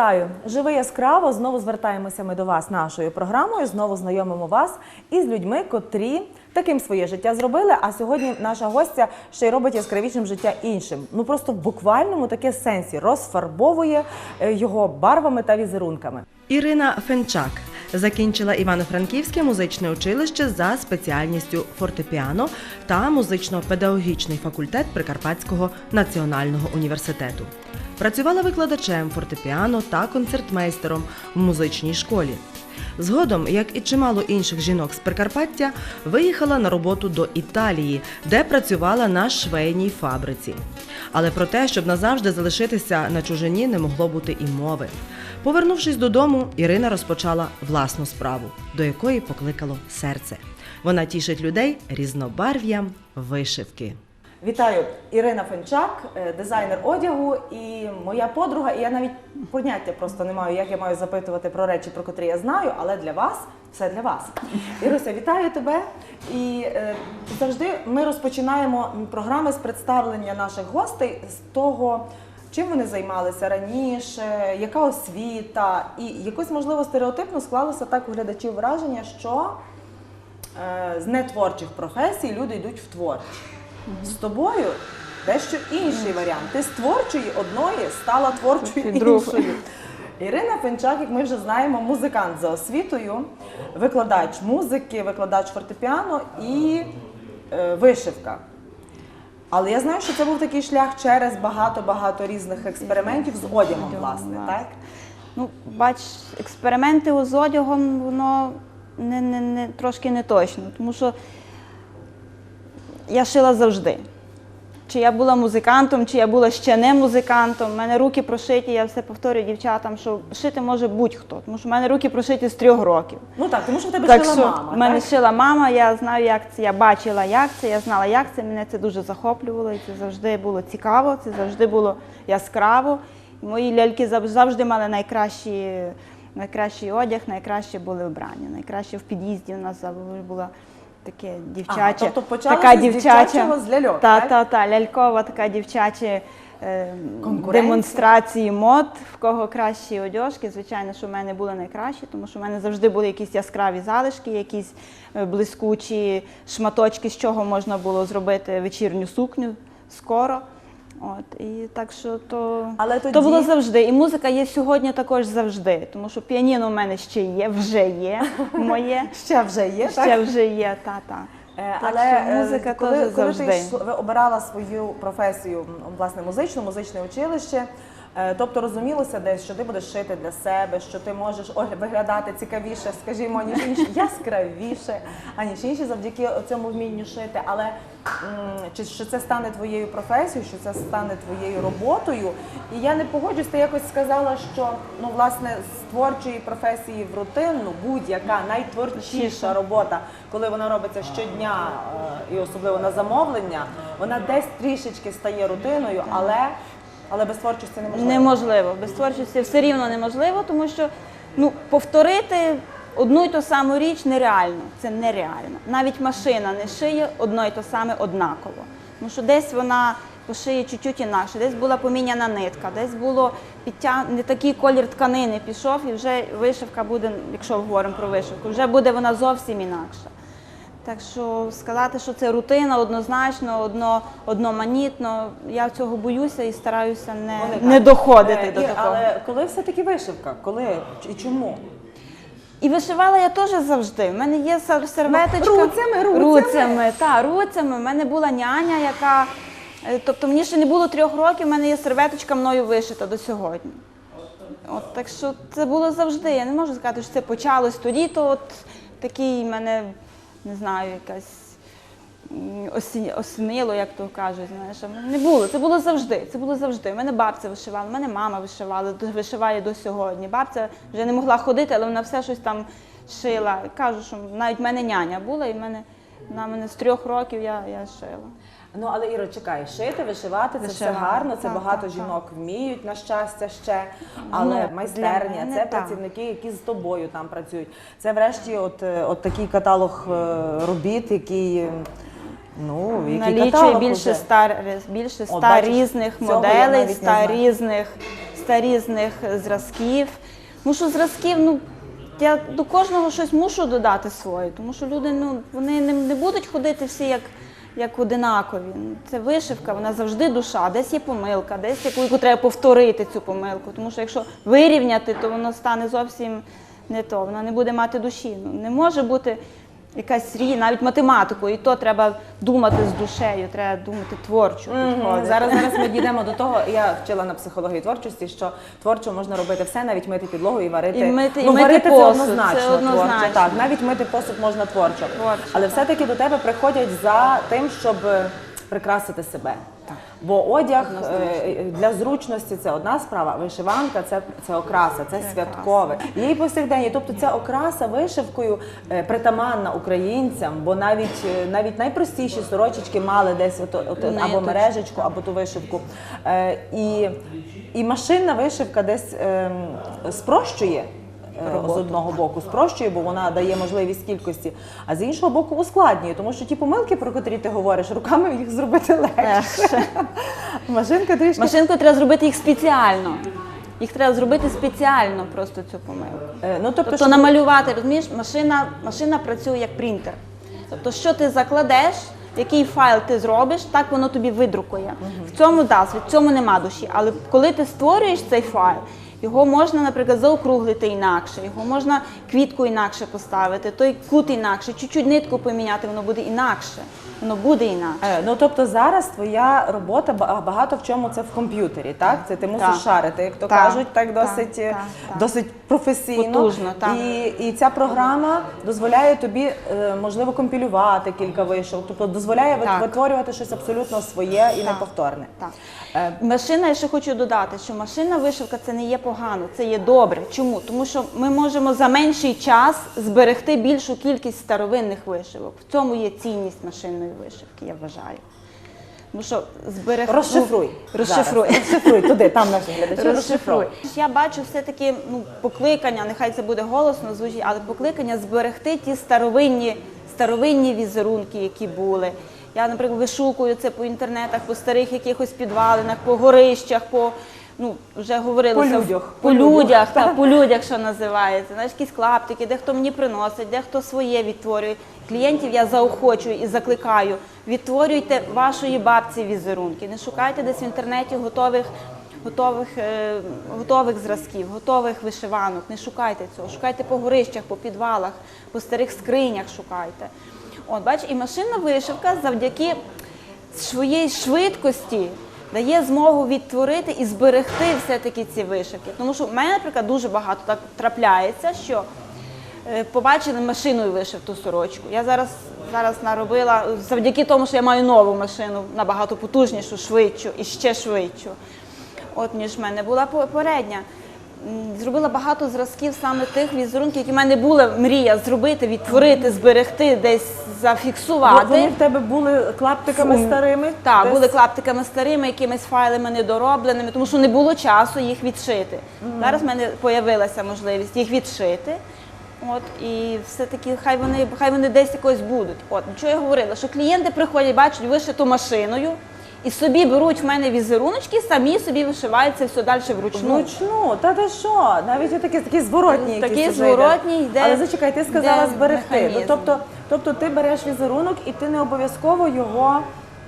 Вітаю! Живи яскраво. Знову звертаємося ми до вас нашою програмою. Знову знайомимо вас із людьми, котрі таким своє життя зробили. А сьогодні наша гостя ще й робить яскравішим життя іншим. Ну просто в буквальному таке сенсі розфарбовує е, його барвами та візерунками. Ірина Фенчак закінчила Івано-Франківське музичне училище за спеціальністю фортепіано та музично-педагогічний факультет Прикарпатського національного університету. Працювала викладачем фортепіано та концертмейстером в музичній школі. Згодом, як і чимало інших жінок з Прикарпаття, виїхала на роботу до Італії, де працювала на швейній фабриці. Але про те, щоб назавжди залишитися на чужині, не могло бути і мови. Повернувшись додому, Ірина розпочала власну справу, до якої покликало серце. Вона тішить людей різнобарв'ям вишивки. Вітаю, Ірина Фенчак, е, дизайнер одягу і моя подруга. І я навіть поняття просто не маю, як я маю запитувати про речі, про котрі я знаю, але для вас все для вас. Іруся, вітаю тебе. І е, завжди ми розпочинаємо програми з представлення наших гостей з того. Чим вони займалися раніше, яка освіта, і якось можливо стереотипно склалося так у глядачів враження, що е, з нетворчих професій люди йдуть в творчі. З тобою дещо інший варіант. Ти з творчої одної стала творчою іншою. Ірина Фенчак, як ми вже знаємо, музикант за освітою, викладач музики, викладач фортепіано і е, вишивка. Але я знаю, що це був такий шлях через багато-багато різних експериментів з одягом, власне, так? Ну, бач, експерименти з одягом, воно не, не, не, трошки не точно, тому що я шила завжди. Чи я була музикантом, чи я була ще не музикантом. У мене руки прошиті, я все повторюю дівчатам, що шити може будь-хто, тому що в мене руки прошиті з трьох років. Ну так, тому що в тебе Так шила що мама. в мене так? шила мама, я знаю, як це, я бачила, як це, я знала, як це. Мене це дуже захоплювало, і це завжди було цікаво, це завжди було яскраво. І мої ляльки завжди мали найкращі, найкращий одяг, найкраще були вбрання. Найкраще в під'їзді у нас була таке дівчаче. тобто почалося така дівчача, з ляльок, Та, так? та, та, лялькова така дівчача. е, Демонстрації мод, в кого кращі одяжки. Звичайно, що в мене були найкращі, тому що в мене завжди були якісь яскраві залишки, якісь е, блискучі шматочки, з чого можна було зробити вечірню сукню скоро. От, і так що то, Але тоді- то було завжди. І музика є сьогодні також завжди, тому що піаніно в мене ще є, вже є моє. Ще вже є, так? Ще вже є, та-та. Е, Так Але що е, музика коли, теж коли завжди. ти ви обирала свою професію, м, власне, музичну, музичне училище, тобто розумілося десь, що ти будеш шити для себе, що ти можеш виглядати цікавіше, скажімо, ніж інші, яскравіше, аніж інші завдяки цьому вмінню шити. Але чи що це стане твоєю професією, що це стане твоєю роботою? І я не погоджусь, ти якось сказала, що ну власне з творчої професії в рутинну будь-яка найтворчіша робота, коли вона робиться щодня е, і особливо на замовлення, вона десь трішечки стає рутиною, але, але без творчості неможливо. Неможливо. Без творчості все рівно неможливо, тому що ну, повторити одну й ту саму річ нереально. Це нереально. Навіть машина не шиє одно й то саме однаково. Тому що десь вона пошиє чуть-чуть інакше, десь була поміняна нитка, десь було підтя... не такий колір тканини пішов, і вже вишивка буде, якщо говоримо про вишивку, вже буде вона зовсім інакша. Так що сказати, що це рутина однозначно, одно, одноманітно, я цього боюся і стараюся не, не доходити Е, до такого. Але коли все-таки вишивка? Коли і чому? І вишивала я теж завжди. У мене є сер- серветочка. Ну, руцями, руцями. Руцями, та, руцями. У мене була няня, яка. е, Тобто мені ще не було трьох років, у мене є серветочка мною вишита до сьогодні. От, так що це було завжди. Я не можу сказати, що це почалось тоді, то от такий в мене, не знаю, якась осі- осінило, як то кажуть. Знаєш, не було. Це було завжди. Це було завжди. У мене бабця вишивала, мене мама вишивала, вишиває до сьогодні. Бабця вже не могла ходити, але вона все щось там шила. Кажу, що навіть в мене няня була, і в мене на мене з трьох років я, я шила. Ну але Іро, чекай, шити, вишивати це все Вишивати, гарно. Це так, багато так, жінок вміють на щастя ще. Але Ну, майстерня для мене це так. працівники, які з тобою там працюють. Це врешті, от, е, от такий каталог е, робіт, який. е, Ну, який Налічує каталог більше уже? ста, більше ста бачиш, різних цього я моделей, навіть не ста знаю. різних, ста 300 різних зразків. Мушу зразків, ну я до кожного щось мушу додати своє, тому що люди ну, вони не, не будуть ходити всі як, як одинакові. Це вишивка, вона завжди душа, десь є помилка, десь яку, яку треба повторити цю помилку. Тому що якщо вирівняти, то воно стане зовсім не то, вона не буде мати душі. Ну, не може бути якась рі, навіть математику, і то треба думати з душею, треба думати творчо. Зараз зараз ми дійдемо до того. Я вчила на психології творчості, що творчо можна робити все, навіть мити підлогу і варити. І мити- і ну, мити варити посуд, це однозначно. це творчо. Так, навіть мити посуд можна творчо. Творчо, Але все-таки до тебе приходять за тим, щоб прикрасити себе. Бо одяг е, для зручності це одна справа, вишиванка це, це окраса, це, святкове. І повсякденні. Тобто ця окраса вишивкою е, притаманна українцям, бо навіть е, навіть найпростіші сорочечки мали десь ото, ото, або Ниточку. мережечку, або ту вишивку. Е, і, і машинна вишивка десь ем, спрощує. Е, З одного боку спрощує, бо вона дає можливість кількості, а з іншого боку ускладнює, тому що ті помилки, про котрі ти говориш, руками їх зробити легше. Машинка трішки Машинкою треба зробити їх спеціально. Їх треба зробити спеціально просто цю помилку. Е, Ну, тобто, Тобто щоб- намалювати, розумієш, машина, машина працює як принтер. Тобто, що ти закладеш, який файл ти зробиш, так воно тобі видрукує. В цьому да, в цьому нема душі. Але коли ти створюєш цей файл, його можна, наприклад, заокруглити інакше, його можна квітку інакше поставити, той кут інакше, чуть-чуть нитку поміняти, воно буде інакше. Воно буде інакше. Е, Ну тобто зараз твоя робота багато в чому це в комп'ютері, так? Це ти мусиш Так. шарити, як то Так, кажуть, так досить, е, так, так. досить професійно. Потужно, так. І, і ця програма дозволяє тобі, е, можливо, компілювати кілька вишивок, тобто дозволяє Так. витворювати щось абсолютно своє і Так. неповторне. Так. Е, Машина, я ще хочу додати, що машинна вишивка це не є погано, це є добре. Чому? Тому що ми можемо за менший час зберегти більшу кількість старовинних вишивок. В цьому є цінність машинної вишивки, я вважаю. Тому що зберегти. Розшифруй. Розшифруй. Зараз. Розшифруй туди, там наші глядачі. Розшифруй. Я бачу все-таки ну, покликання, нехай це буде голосно звучить, але покликання зберегти ті старовинні, старовинні візерунки, які були. Я, наприклад, вишукую це по інтернетах, по старих якихось підвалинах, по горищах, по ну вже говорилося По людях. по По людях. людях, так, по людях, що називається. Знаєш, якісь клаптики, дехто мені приносить, дехто своє відтворює. Клієнтів я заохочую і закликаю. Відтворюйте вашої бабці візерунки. Не шукайте десь в інтернеті готових. Готових, е, готових зразків, готових вишиванок. Не шукайте цього. Шукайте по горищах, по підвалах, по старих скринях шукайте. От, бач, і машинна вишивка завдяки своєї швидкості дає змогу відтворити і зберегти все-таки ці вишивки. Тому що в мене, наприклад, дуже багато так трапляється, що е, побачили машиною вишивту сорочку. Я зараз, зараз наробила завдяки тому, що я маю нову машину, набагато потужнішу, швидшу і ще швидшу. От ніж в мене була попередня. Зробила багато зразків саме тих візерунків, які в мене була мрія зробити, відтворити, зберегти, десь зафіксувати. Вони в тебе були клаптиками Фу. старими? Так, Десь? були клаптиками старими, якимись файлами недоробленими, тому що не було часу їх відшити. Зараз в мене з'явилася можливість їх відшити. От і все-таки хай вони хай вони десь якось будуть. От що я говорила, що клієнти приходять, бачать вишиту машиною і собі беруть в мене візеруночки, самі собі вишивають це все далі вручну. Вручну, та ти що? Навіть отакі такі зворотні Такі якісь вже зворотні йде. Але зачекай, ти сказала йде зберегти. Ну, механізм. тобто, тобто ти береш візерунок і ти не обов'язково його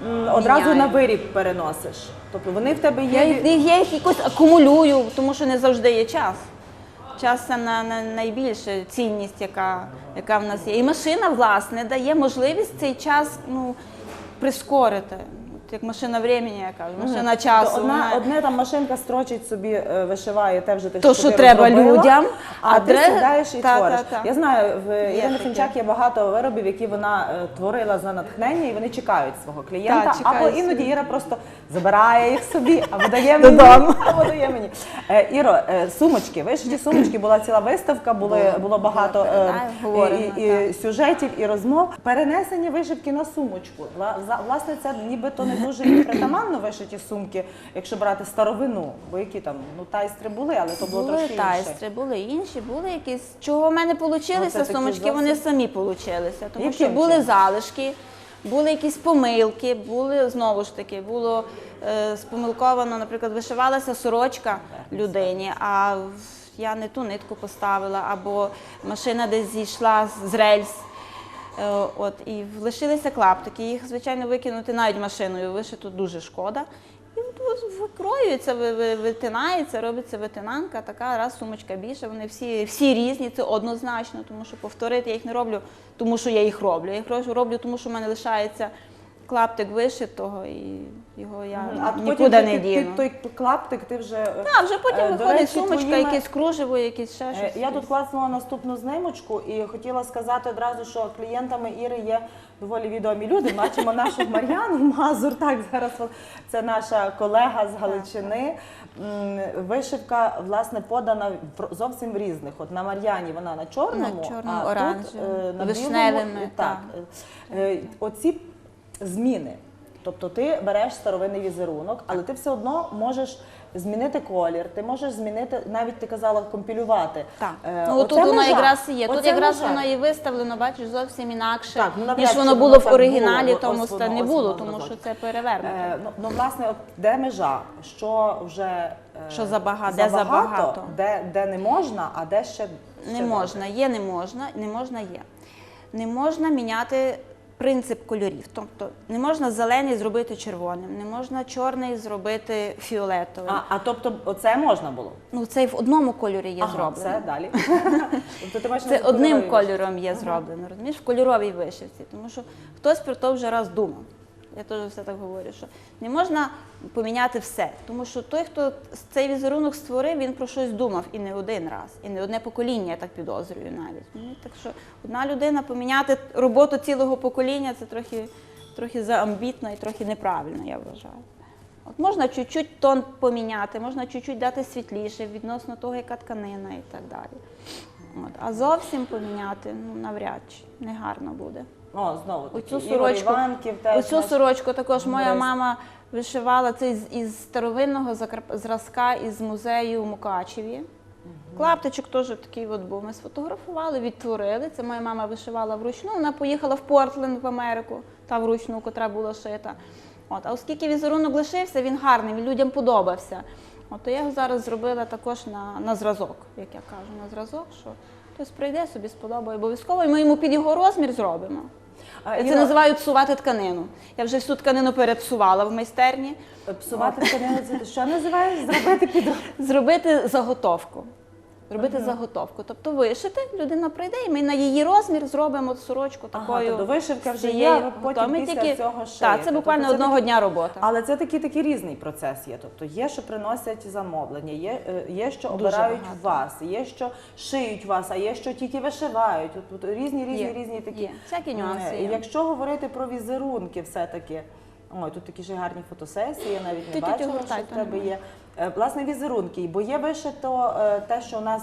м, одразу Міняю. на виріб переносиш. Тобто вони в тебе є. їх, їх- я їх якось акумулюю, тому що не завжди є час. Час це на, на найбільша цінність, яка, яка в нас є. І машина, власне, дає можливість цей час ну, прискорити. Як машина времени, я кажу, машина часу. То одна, вона- одне там машинка строчить собі, е, вишиває те вже ти То, що треба розробила, людям, а, а ти дре- сідаєш і та, твориш. та, та. Я знаю, в Ірини таке. Фінчак є багато виробів, які вона е, творила за натхнення, і вони чекають свого клієнта. Чекають або іноді. Іра просто забирає їх собі, або дає мені. Додому. Або дає мені. Е, Іро, е, сумочки, вишиті сумочки, була ціла виставка, були, було багато е, передаю, говоримо, і, і, сюжетів і розмов. Перенесення вишивки на сумочку. Вла- за- Власне, це нібито не дуже і притаманно вишиті сумки, якщо брати старовину, бо які там ну тайстри були, але то було Були трошки інше. тайстри, були інші, були якісь. Чого в мене Ну, получилися такі сумочки, зовсім- вони самі получилися. Тому Яким що були залишки. були якісь помилки, були знову ж таки, було е, спомилковано, наприклад, вишивалася сорочка людині, а я не ту нитку поставила, або машина десь зійшла з рельс. Е, От, і лишилися клаптики. Їх, звичайно, викинути навіть машиною вишиту дуже шкода. І викроюється, ви- ви- витинається, робиться витинанка, така раз сумочка більше. Вони всі, всі різні, це однозначно, тому що повторити я їх не роблю, тому що я їх роблю. Я їх роблю, тому що в мене лишається клаптик вишитого, і його я А нікуди не діну. під той клаптик ти вже. е, А вже потім Е, виходить речі, сумочка, твоїми- якесь кружево, якесь ще Е, щось. Я тут класнула наступну знимочку і хотіла сказати одразу, що клієнтами Іри є доволі відомі люди. Бачимо нашу Мар'яну Мазур. Так, зараз це наша колега з Галичини. Вишивка власне подана зовсім в різних. От на Мар'яні вона на чорному, На чорному, а тут оранжевому, е, на білому. так. Так, Оці зміни. Тобто ти береш старовинний візерунок, але ти все одно можеш змінити колір, ти можеш змінити, навіть ти казала, компілювати. Так. Е, Ну тут воно межа. якраз і є. Тут Оце якраз межа. воно і виставлено, бачиш, зовсім інакше, Так, ну, навряд ніж чи воно воно було в так оригіналі, було. тому Ось воно, не ось було, воно тому що це перевернуто. Е, ну, ну, власне, от де межа? Що вже е, Що забага- де забагато? де, де не можна, а де ще, ще Не можна, є, не можна, не можна, є. Не можна міняти принцип кольорів. Тобто не можна зелений зробити червоним, не можна чорний зробити фіолетовим. А, а тобто, оце можна було? Ну, це й в одному кольорі є Ага, зроблено. Це далі. тобто, ти маєш Це одним кольором є зроблено, розумієш, в кольоровій вишивці. Тому що хтось про то вже раз думав. Я теж все так говорю, що не можна поміняти все. Тому що той, хто цей візерунок створив, він про щось думав і не один раз, і не одне покоління, я так підозрюю навіть. Ну, так що одна людина поміняти роботу цілого покоління це трохи, трохи заамбітно і трохи неправильно, я вважаю. От можна чуть-чуть тон поміняти, можна чуть-чуть дати світліше відносно того, яка тканина і так далі. От. А зовсім поміняти ну, навряд чи не гарно буде. О, знову таки. Оцю Ігор сорочку, Іванків теж. оцю наш- сорочку також моя Гуморист. мама вишивала це із, із старовинного закарп- зразка із музею в Мукачеві. Клаптичок теж такий от був. Ми сфотографували, відтворили. Це моя мама вишивала вручну. Вона поїхала в Портленд в Америку, та вручну, котра була шита. От, а оскільки візерунок лишився, він гарний, він людям подобався. От, то я його зараз зробила також на, на зразок, як я кажу, на зразок, що хтось прийде, собі сподобає обов'язково, і ми йому під його розмір зробимо. Це називають псувати тканину. Я вже всю тканину перепсувала в майстерні. Псувати тканину, це ти що називаєш? Зробити під Зробити заготовку. Зробити заготовку. Тобто вишити, людина прийде, і ми на її розмір зробимо сорочку Ага, такою. тобто вишивка вже є, потім Ми після тільки- цього шиєте. Так, це буквально Тобто це одного дня робота. Але це такий такий різний процес є. Тобто є, що приносять замовлення, є, е, є що Дуже обирають багато. вас, є що шиють вас, а є що тільки вишивають. Тут різні, різні, Є, різні такі. є. Всякі нюанси Е, є. Якщо говорити про візерунки, все-таки. Ой, тут такі ж гарні фотосесії, я навіть не бачила, що в тебе є. Е, Власне, візерунки, бо є вишито е, те, що у нас,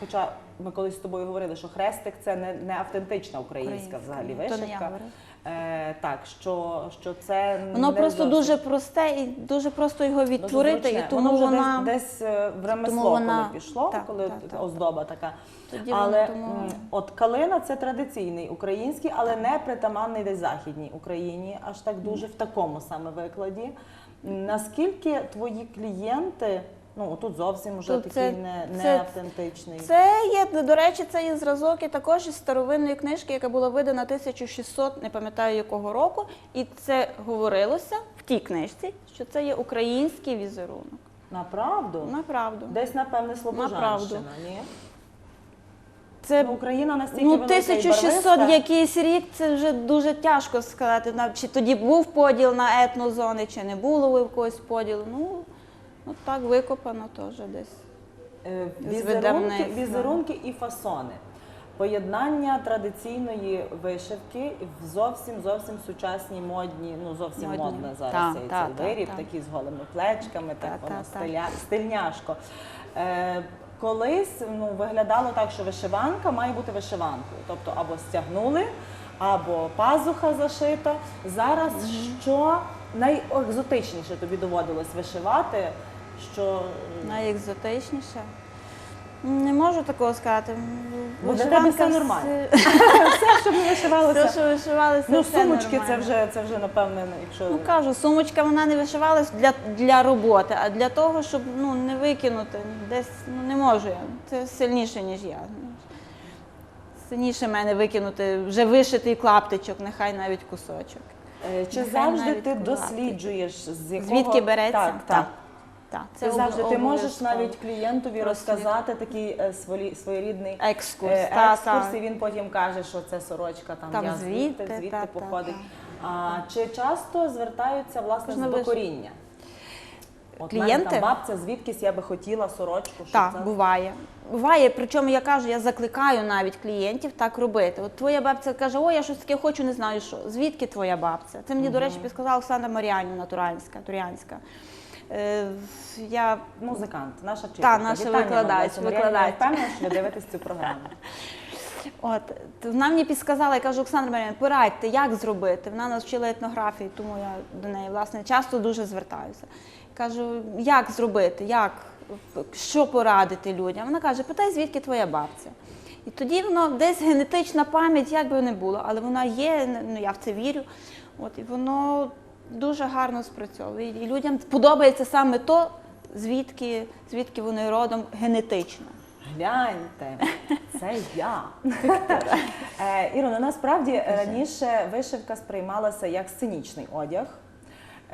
хоча ми колись з тобою говорили, що хрестик це не, не автентична українська Українська, взагалі вишивка. Е, так, що, що це Воно не просто зовсім. дуже просте і дуже просто його відтворити, і тому воно вже вона десь, десь е, в ремесло, тому вона- коли пішло, так, коли так, так, оздоба така. Тоді але тому- от калина це традиційний український, але не притаманний десь західній Україні, аж так дуже в такому саме викладі. Наскільки твої клієнти, ну тут зовсім вже Тут такий це- не, не це- автентичний. Це є, до речі, це є зразок і також із старовинної книжки, яка була видана 1600, не пам'ятаю якого року, і це говорилося в тій книжці, що це є український візерунок. Направду? Направду. Десь, напевне, Слобожанщина, ні? Це Ну, Україна настільки ну, велика і 1600 барвиста. якийсь рік, це вже дуже тяжко сказати. Чи тоді був поділ на етнозони, чи не було якогось поділу. Ну, ну так викопано теж десь. Е, Візерунки, візерунки і фасони. Поєднання традиційної вишивки в зовсім зовсім сучасній модні, ну зовсім Модні. модна зараз цей, цей так, виріб, так. такий з голими плечками, так, Так, воно так, так. стиля, стильняшко. Е, колись ну, виглядало так, що вишиванка має бути вишиванкою. Тобто або стягнули, або пазуха зашита. Зараз що найекзотичніше тобі доводилось вишивати? Що е, Найекзотичніше. Не можу такого сказати. Бо для вишиванка тебе все нормально. все- Все, щоб не вишивалося. Все, що вишивалося, Ну, все сумочки це нормально. вже, це вже напевне, якщо. Ну кажу, сумочка вона не вишивалась для, для роботи, а для того, щоб ну, не викинути. Десь ну, не можу я. Це сильніше, ніж я. Сильніше мене викинути вже вишитий клаптичок, нехай навіть кусочок. Е, Чи Нехай завжди навіть ти клаптик. досліджуєш, з якого... Звідки береться? Так, так. Так, Це завжди ти можеш навіть клієнтові розказати такий е, свої- своєрідний екскурс. е, та, екскурс, та. і він потім каже, що це сорочка там, Там я звідти, звідти, звідти та, та, походить. та. А чи часто звертаються власне з виш- докоріння? От Клієнти? мене там бабця, звідкись я би хотіла сорочку, щоб Так, це... буває. Буває, причому я кажу, я закликаю навіть клієнтів так робити. От твоя бабця каже, о, я щось таке хочу, не знаю що. Звідки твоя бабця? Це мені, до речі, підказала Оксана Маріанівна Турянська. Турянська. Е, я Музикант, наша вчителька. Та, наша Вітання викладач, викладач. Я впевнена, що ви дивитесь цю програму. От вона мені підсказала, я кажу, Оксана Маріанівна, порадьте, як зробити. Вона нас вчила етнографії, тому я до неї власне часто дуже звертаюся. Кажу, як зробити, як, що порадити людям. Вона каже, питай, звідки твоя бабця. І тоді воно десь генетична пам'ять, як би не було, але вона є, ну я в це вірю. От і воно дуже гарно спрацьовує. І людям подобається саме то, звідки, звідки вони родом генетично. Гляньте, це я. Е, Ірино, насправді раніше вишивка сприймалася як сценічний одяг.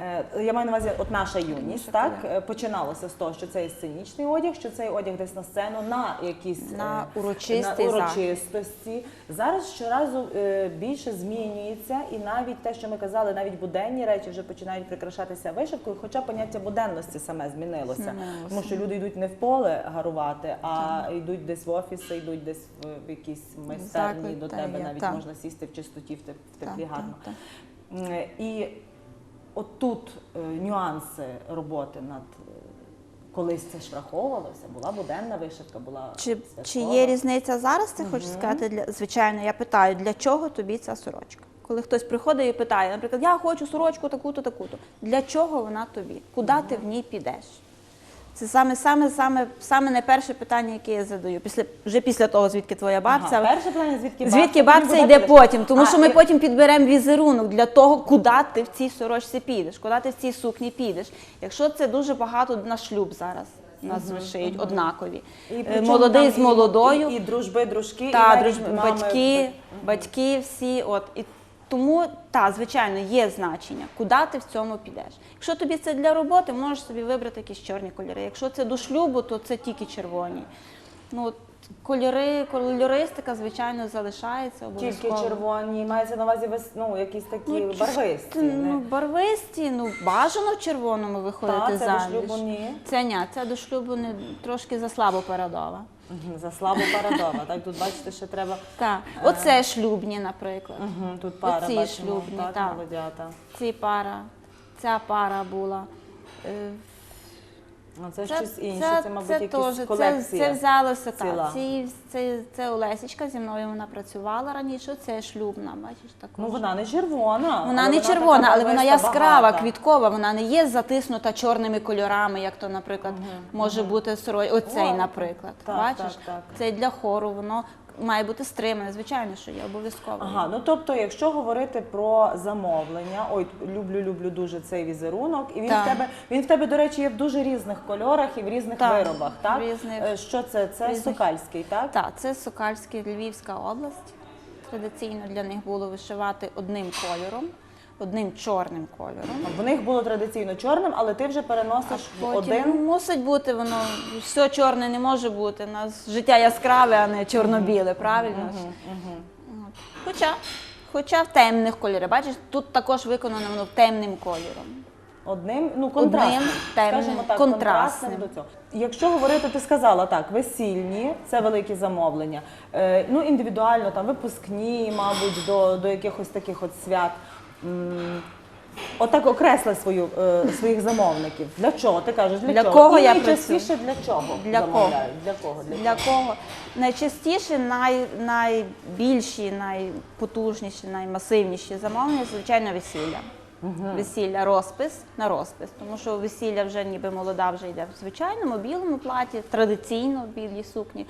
Е, Я маю на увазі, от наша юність, так починалося з того, що це є сценічний одяг, що цей одяг десь на сцену, на якісь На е, на захід. урочистості. Зараз щоразу е, більше змінюється, і навіть те, що ми казали, навіть буденні речі вже починають прикрашатися вишивкою, хоча поняття буденності саме змінилося. Змінилося. Тому що люди йдуть не в поле гарувати, а йдуть десь в офіси, йдуть десь в, якісь майстерні Заклик, до тебе. Навіть так. можна сісти в чистоті, в теп- в теплі так, гарно. так. М, І отут е, нюанси роботи над е, колись це ж враховувалося, була буденна вишивка, була Чи, святкова. чи є різниця зараз? Ти хочеш сказати для звичайно? Я питаю, для чого тобі ця сорочка? Коли хтось приходить і питає, наприклад, я хочу сорочку таку-то, таку-то. Для чого вона тобі? Куди ти в ній підеш? Це саме, саме, саме, саме найперше питання, яке я задаю. Після вже після того, звідки твоя бабця. Ага, перше питання, звідки Звідки бабця, бабця йде підеш? потім, тому А, що ми і- потім підберемо візерунок для того, куди ти в цій сорочці підеш, куди ти в цій сукні підеш. Якщо це дуже багато на шлюб зараз нас вишиють однакові. І Е, Молодий з молодою, і, і дружби, дружки, і та, навіть друж- мами, батьки, батьки всі. От. І тому, та, звичайно, є значення, куди ти в цьому підеш. Якщо тобі це для роботи, можеш собі вибрати якісь чорні кольори. Якщо це до шлюбу, то це тільки червоні. Ну, кольори, кольористика, звичайно, залишається обов'язково. Тільки червоні, мається на увазі вес- ну, якісь такі Ну, барвисті. Ну, барвисті, ну бажано в червоному виходити Та, це до шлюбу ні. Це ні, це до шлюбу не трошки заслабо передова. Мгм, За слабо парадова. Так, тут бачите, ще треба. Так, оце шлюбні, наприклад. Мгм, Тут пара Оці бачимо, шлюбні, так, так. молодята. Ці пара, ця пара була. А це, щось інше, це, мабуть, це якісь теж, це, колекція. це взялося ціла. так. Ці, це, це Олесічка, зі мною вона працювала раніше, це шлюбна, бачиш, також. Ну вона не червона. Вона не червона, але вона яскрава, багата. квіткова, вона не є затиснута чорними кольорами, як то, наприклад, може бути сорой. Оцей, О, наприклад. так, Бачиш? так, так. Це для хору, воно має бути стримане, звичайно, що є обов'язково. Ага, ну тобто, якщо говорити про замовлення, ой, люблю, люблю дуже цей візерунок, і він Так. в тебе він в тебе, до речі, є в дуже різних кольорах і в різних Так, виробах. Так різних- Е, що це? Це різних. Сокальський, так? Так, це Сокальський, Львівська область. Традиційно для них було вишивати одним кольором, одним чорним кольором. В них було традиційно чорним, але ти вже переносиш в Потім один. мусить бути воно, все чорне не може бути. У нас життя яскраве, а не чорно-біле, правильно? ж? От. Хоча, хоча в темних кольорах. Бачиш, тут також виконано воно темним кольором. Одним, ну контрастним, Одним, темним, скажімо так, контрастним. контрастним до цього. Якщо говорити, ти сказала так, весільні це великі замовлення. Е, ну індивідуально там випускні, мабуть, до, до якихось таких от свят. Отак окресли свою, е, своїх замовників. Для чого? Ти кажеш, для, Для чого? кого І я найчастіше для чого Для кого? Для кого? Для, Для кого? Найчастіше най, найбільші, найпотужніші, наймасивніші замовлення, звичайно, весілля. Весілля розпис на розпис, тому що весілля вже ніби молода вже йде в звичайному білому платі, традиційно в білій сукні.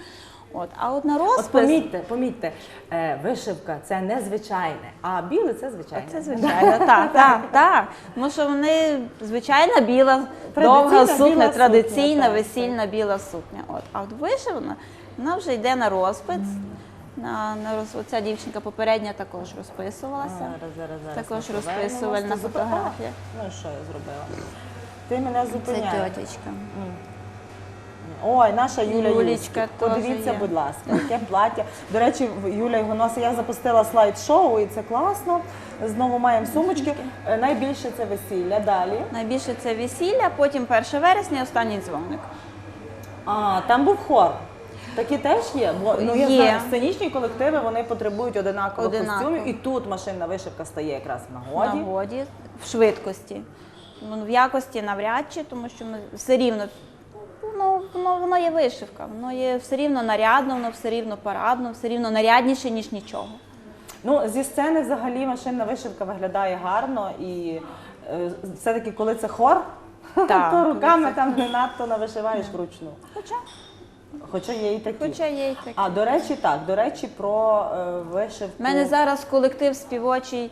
От, а от на розпис От помітьте, помітьте, е, вишивка це незвичайне, а біле це звичайне. Це звичайно, так, так, так. Тому що вони звичайна біла, довга сукня, традиційна весільна біла сукня. От. А от вишивана, вона вже йде на розпис. На, на роз... Оця дівчинка попередня також розписувалася. Зараз, зараз, зараз. Також розписувальна фотографія. Ну що я зробила? Ти мене Це зупиняєш. тьотечка. Ой, наша Юля Юлічка Юлічка. теж Подивіться, є. будь ласка, яке плаття. До речі, Юля його носить. Я запустила слайд-шоу, і це класно. Знову маємо сумочки. Е, Найбільше це весілля. Далі. Найбільше це весілля, потім 1 вересня і останній дзвоник. А, там був хор. Такі теж є, бо ну я Є. знаю, сценічні колективи вони потребують одинакових Одинаково. костюмів, і тут машинна вишивка стає якраз в В нагоді. нагоді, в швидкості. Ну, В якості навряд чи, тому що ми все рівно. Ну, воно, воно є вишивка, воно є все рівно нарядно, воно все рівно парадно, все рівно нарядніше, ніж нічого. Ну зі сцени взагалі машинна вишивка виглядає гарно, і е, все-таки, коли це хор, Так, то коли руками це- там не надто навишиваєш вручну. Хоча, Хоча є і такі. хоча є й таке. А до речі, так, до речі, про е, вишивку. У мене зараз колектив співочий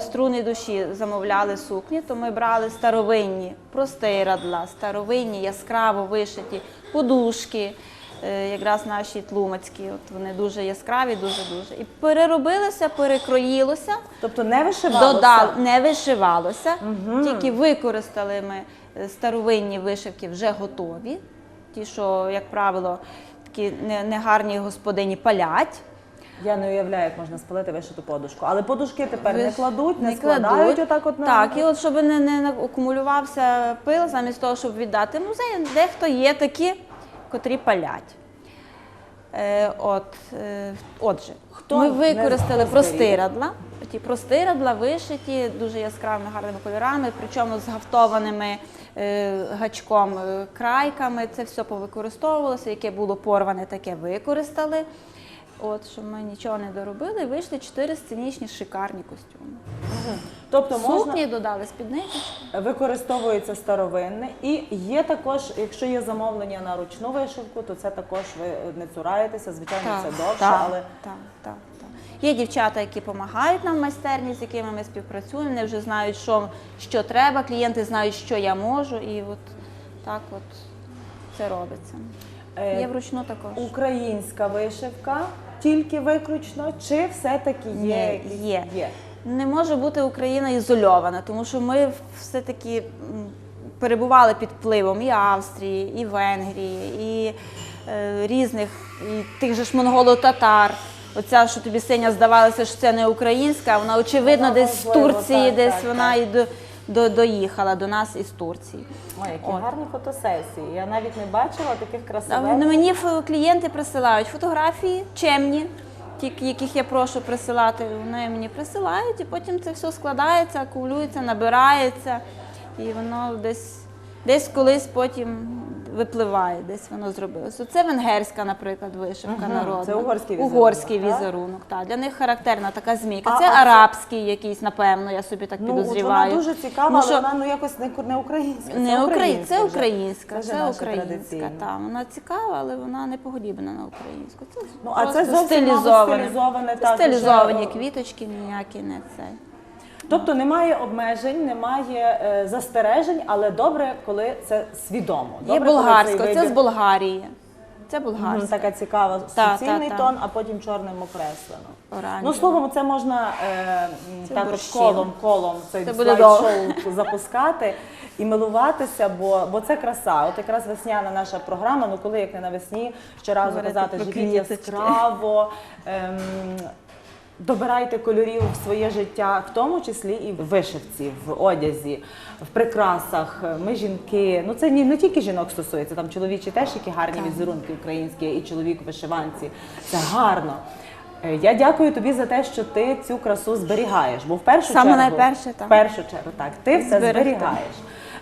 струни душі замовляли сукні, то ми брали старовинні, простирадла, старовинні, яскраво вишиті подушки, е, якраз наші тлумацькі. От вони дуже яскраві, дуже дуже. І переробилося, перекроїлося. Тобто не вишивалося. Додал, не вишивалося, тільки використали ми е, старовинні вишивки вже готові. Ті, що, як правило, такі негарні господині палять. Я не уявляю, як можна спалити вишиту подушку. Але подушки тепер Ви не кладуть, не, не складають кладуть. отак от на Так, і от щоб не, не акумулювався пил, замість того, щоб віддати музей, дехто є такі, котрі палять. Е, от, е, отже, Хто ми використали простирадла. Ті простирадла вишиті дуже яскравими гарними кольорами, причому з гафтованими е, гачком е, крайками. Це все повикористовувалося, яке було порване, таке використали. От, щоб ми нічого не доробили, вийшли чотири сценічні шикарні костюми. Тобто можна Сукні додали спіднички. використовується старовинне. І є також, якщо є замовлення на ручну вишивку, то це також ви не цураєтеся. Звичайно, це довше, так, але так, так, так. Є дівчата, які допомагають нам в майстерні, з якими ми співпрацюємо. Вони вже знають, що, що треба. Клієнти знають, що я можу, і от так от це робиться. Е, Є вручну також. українська вишивка тільки виключно, чи все-таки є? Ні, є. є. Не може бути Україна ізольована, тому що ми все-таки перебували під впливом і Австрії, і Венгрії, і е, різних, і тих же ж монголо-татар. Оця, що тобі синя здавалося, що це не українська, вона очевидно Вона, десь з Турції, так, десь так, вона так. і до, до, доїхала до нас із Турції. Ой, які От. гарні фотосесії. Я навіть не бачила таких красивих. мені клієнти присилають фотографії чемні, ті, яких я прошу присилати. Вони мені присилають, і потім це все складається, акумулюється, набирається, і воно десь, десь колись потім випливає, десь воно зробилося. Це венгерська, наприклад, вишивка Мгм, народна. це угорський візерунок, Угорський так? візерунок. Так. Для них характерна така змійка. А Це оце- арабський якийсь, напевно, я собі так Ну, от вона підозріваю. дуже цікава, Ну, але що- вона ну якось не, не українська. не це Украї... Це вже. українська, Це вже це, наша українська. традиційна. Та, вона цікава, але вона не погодібна на українську. Це Ну, а просто це зовсім мабуть, стилізоване. стилізоване, Це так, стилізовані уже, квіточки, ніякі не це. Тобто немає обмежень, немає е, застережень, але добре, коли це свідомо. Є Добре, коли болгарська, цей це з вибір- Болгарії. Це Мгм, болгарська. така цікава Та, суцільний та, та. тон, а потім чорним окреслено. Оранжева. Ну, словом, це можна е, м, Це також борщі. колом, колом цей Це буде слайд-шоу запускати і милуватися, бо, бо це краса. От якраз весняна наша програма, ну коли як не навесні, щоразу Говорити казати, про живіть квіточки. яскраво. Ем, Добирайте кольорів в своє життя, в тому числі і в вишивці, в одязі, в прикрасах. Ми жінки. Ну це ні- не тільки жінок стосується, там чоловічі теж які гарні візерунки українські, і чоловік вишиванці. Це гарно. Е, Я дякую тобі за те, що ти цю красу зберігаєш. Бо в першу Саме чергу, найперше, так. в першу чергу, так, ти все зберігаєш.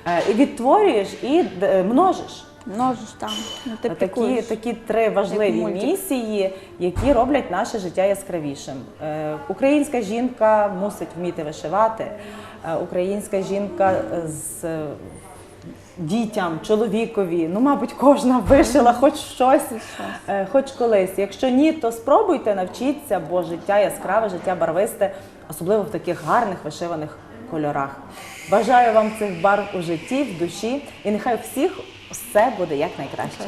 Е, І відтворюєш і е, множиш. Множиш там. Ну, ти Такі, такі три важливі місії, які роблять наше життя яскравішим. Е, Українська жінка мусить вміти вишивати. Е, Українська жінка з е, дітям, чоловікові, ну, мабуть, кожна вишила хоч щось, е, хоч колись. Якщо ні, то спробуйте навчіться, бо життя яскраве, життя барвисте, особливо в таких гарних вишиваних кольорах. Бажаю вам цих барв у житті, в душі, і нехай всіх все буде як найкраще.